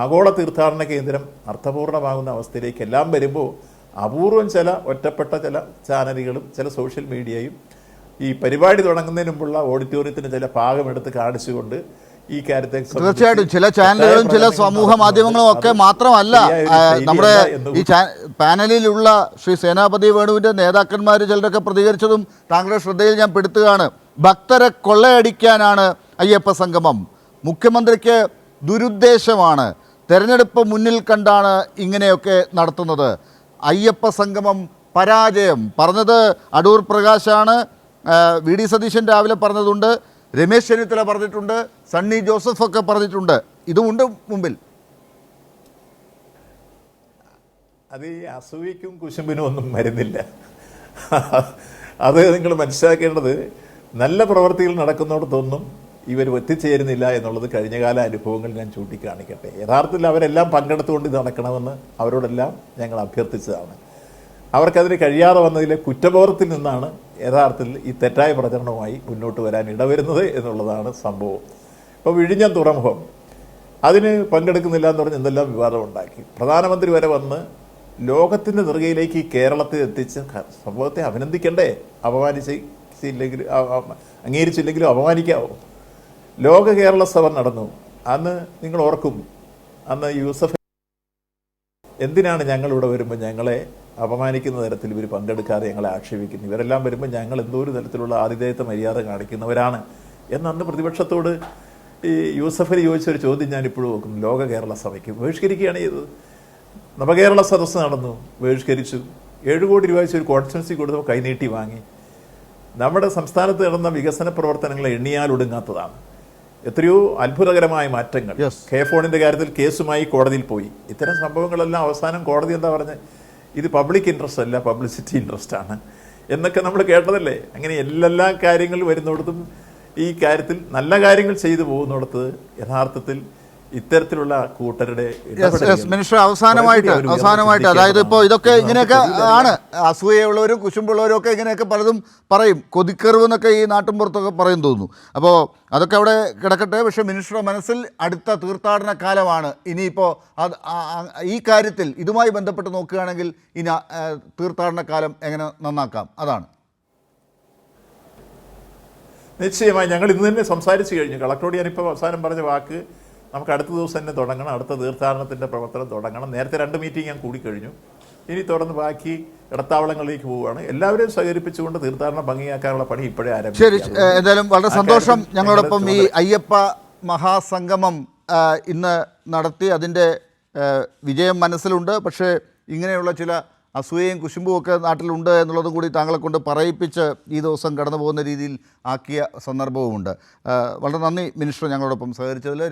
ആഗോള തീർത്ഥാടന കേന്ദ്രം അർത്ഥപൂർണമാകുന്ന അവസ്ഥയിലേക്ക് എല്ലാം വരുമ്പോൾ അപൂർവം ചില ഒറ്റപ്പെട്ട ചില ചാനലുകളും ചില സോഷ്യൽ മീഡിയയും ഈ പരിപാടി തുടങ്ങുന്നതിന് മുമ്പുള്ള ഓഡിറ്റോറിയത്തിന് ചില ഭാഗമെടുത്ത് കാണിച്ചുകൊണ്ട് ഈ കാര്യത്തെ തീർച്ചയായിട്ടും ചില ചാനലുകളും ചില സമൂഹ മാധ്യമങ്ങളും ഒക്കെ മാത്രമല്ല നമ്മുടെ ഈ പാനലിലുള്ള ശ്രീ സേനാപതി വേണുവിന്റെ നേതാക്കന്മാർ ചിലരൊക്കെ പ്രതികരിച്ചതും താങ്കളുടെ ശ്രദ്ധയിൽ ഞാൻ പെടുത്തുകയാണ്. ഭക്തരെ കൊള്ളയടിക്കാനാണ് അയ്യപ്പ സംഗമം. മുഖ്യമന്ത്രിക്ക് ദുരുദ്ദേശമാണ്. തെരഞ്ഞെടുപ്പ് മുന്നിൽ കണ്ടാണ് ഇങ്ങനെയൊക്കെ നടത്തുന്നത്. അയ്യപ്പ സംഗമം പരാജയം. പറഞ്ഞത് അടൂർ പ്രകാശാണ്. വി ഡി സതീശൻ രാവിലെ പറഞ്ഞതുണ്ട്. രമേശ് ചെന്നിത്തല പറഞ്ഞിട്ടുണ്ട്. സണ്ണി ജോസഫ് ഒക്കെ പറഞ്ഞിട്ടുണ്ട്. ഇതുമുണ്ട് മുമ്പിൽ. അത് ഈ അസൂയക്കും കുശുമ്പിനും ഒന്നും മരുന്നില്ല അത് നിങ്ങൾ മനസ്സിലാക്കേണ്ടത് നല്ല പ്രവൃത്തികൾ നടക്കുന്നിടത്തൊന്നും ഇവർ ഒത്തിച്ചേരുന്നില്ല എന്നുള്ളത് കഴിഞ്ഞകാല അനുഭവങ്ങൾ ഞാൻ ചൂണ്ടിക്കാണിക്കട്ടെ. യഥാർത്ഥത്തിൽ അവരെല്ലാം പങ്കെടുത്തുകൊണ്ട് ഇത് നടക്കണമെന്ന് അവരോടെല്ലാം ഞങ്ങൾ അഭ്യർത്ഥിച്ചതാണ്. അവർക്കതിന് കഴിയാതെ വന്നതിലെ കുറ്റബോധത്തിൽ നിന്നാണ് യഥാർത്ഥത്തിൽ ഈ തെറ്റായ പ്രചരണവുമായി മുന്നോട്ട് വരാൻ ഇടവരുന്നത് എന്നുള്ളതാണ് സംഭവം. ഇപ്പോൾ വിഴിഞ്ഞം തുറമുഖം. അതിന് പങ്കെടുക്കുന്നില്ല എന്ന് പറഞ്ഞ് എന്തെല്ലാം വിവാദം ഉണ്ടാക്കി. പ്രധാനമന്ത്രി വരെ വന്ന് ലോകത്തിന്റെ നെറുകയിലേക്ക് കേരളത്തെ എത്തിച്ച സംഭവത്തെ അഭിനന്ദിക്കണ്ടേ? അപമാനിച്ചില്ലെങ്കിലും അംഗീകരിച്ചില്ലെങ്കിലും അപമാനിക്കാവോ? ലോക കേരള സഭ നടന്നു. അന്ന് നിങ്ങൾ ഓർക്കും അന്ന് യൂസഫ് എന്തിനാണ് ഞങ്ങൾ ഇവിടെ വരുമ്പോൾ ഞങ്ങളെ അപമാനിക്കുന്ന തരത്തിൽ ഇവർ പങ്കെടുക്കാതെ ഞങ്ങളെ ആക്ഷേപിക്കുന്നു? ഇവരെല്ലാം വരുമ്പോൾ ഞങ്ങൾ എന്തോ ഒരു തരത്തിലുള്ള ആതിഥേയത്വ മര്യാദ കാണിക്കുന്നവരാണ്. എന്ന് അന്ന് പ്രതിപക്ഷത്തോട് ഈ യൂസഫിന് ചോദിച്ചൊരു ചോദ്യം ഞാൻ ഇപ്പോഴും നോക്കുന്നു ലോക കേരള സഭയ്ക്ക് ബഹിഷ്കരിക്കുകയാണ് ചെയ്തത്. നവകേരള സദസ്സ് നടന്നു ബഹിഷ്കരിച്ചു. ഏഴ് കോടി രൂപ വെച്ച് ഒരു കോൺസ്റ്റൻസി കൊടുത്തപ്പോൾ കൈനീട്ടി വാങ്ങി. നമ്മുടെ സംസ്ഥാനത്ത് നടന്ന വികസന പ്രവർത്തനങ്ങളെ എണ്ണിയാൽ ഒടുങ്ങാത്തതാണ്. എത്രയോ അത്ഭുതകരമായ മാറ്റങ്ങൾ. കെ ഫോണിന്റെ കാര്യത്തിൽ കേസുമായി കോടതിയിൽ പോയി. ഇത്തരം സംഭവങ്ങളെല്ലാം അവസാനം കോടതി എന്താ പറഞ്ഞത് ഇത് പബ്ലിക് ഇൻട്രസ്റ്റ് അല്ല പബ്ലിസിറ്റി ഇൻട്രസ്റ്റ് ആണ്. എന്നൊക്കെ നമ്മൾ കേട്ടതല്ലേ? അങ്ങനെ എല്ലാ കാര്യങ്ങളും വരുന്നിടത്തും ഈ കാര്യത്തിൽ നല്ല കാര്യങ്ങൾ ചെയ്തു പോകുന്നിടത്ത് യഥാർത്ഥത്തിൽ ഇത്തരത്തിലുള്ള കൂട്ടരുടെ മിനിസ്റ്റർ അവസാനമായിട്ട് അവസാനമായിട്ട് അതായത് ഇപ്പോൾ ഇതൊക്കെ ഇങ്ങനെയൊക്കെ ആണ്. അസൂയുള്ളവരും കുശുമ്പുള്ളവരും ഒക്കെ ഇങ്ങനെയൊക്കെ പലതും പറയും. കൊതിക്കറിവ് എന്നൊക്കെ ഈ നാട്ടും പുറത്തൊക്കെ പറയും തോന്നുന്നു. അപ്പോൾ അതൊക്കെ അവിടെ കിടക്കട്ടെ. പക്ഷേ മിനിസ്റ്ററുടെ മനസ്സിൽ അടുത്ത തീർത്ഥാടന കാലമാണ്. ഇനിയിപ്പോൾ അത് ഈ കാര്യത്തിൽ ഇതുമായി ബന്ധപ്പെട്ട് നോക്കുകയാണെങ്കിൽ ഇനി തീർത്ഥാടന കാലം എങ്ങനെ നന്നാക്കാം? അതാണ്. നിശ്ചയമായി ഞങ്ങൾ ഇന്ന് തന്നെ സംസാരിച്ചു കഴിഞ്ഞു. കളക്ടറോട് ഞാനിപ്പോൾ അവസാനം പറഞ്ഞ വാക്ക് നമുക്ക് അടുത്ത ദിവസം തന്നെ തുടങ്ങണം. അടുത്ത തീർത്ഥാടനത്തിന്റെ പ്രവർത്തനം തുടങ്ങണം. നേരത്തെ രണ്ട് മീറ്റിംഗ് ഞാൻ കൂടിക്കഴിഞ്ഞു. ഇനി തുടർന്ന് ബാക്കി ഇടത്താവളങ്ങളിലേക്ക് പോവുകയാണ്. എല്ലാവരെയും സഹകരിപ്പിച്ചുകൊണ്ട് തീർത്ഥാടനം ഭംഗിയാക്കാനുള്ള പണി ഇപ്പോഴേ ആരംഭിച്ചു. ശരി എന്തായാലും വളരെ സന്തോഷം ഞങ്ങളോടൊപ്പം ഈ അയ്യപ്പ മഹാസംഗമം ഇന്ന് നടത്തി. അതിന്റെ വിജയം മനസ്സിലുണ്ട്. പക്ഷേ ഇങ്ങനെയുള്ള ചില അസൂയയും കുശുമ്പും ഒക്കെ നാട്ടിലുണ്ട് എന്നുള്ളതും കൂടി താങ്കളെ കൊണ്ട് പറയിപ്പിച്ച് ഈ ദിവസം കടന്നു പോകുന്ന രീതിയിൽ ആക്കിയ സന്ദർഭവുമുണ്ട്. വളരെ നന്ദി മിനിസ്റ്റർ ഞങ്ങളോടൊപ്പം സഹകരിച്ചതിൽ.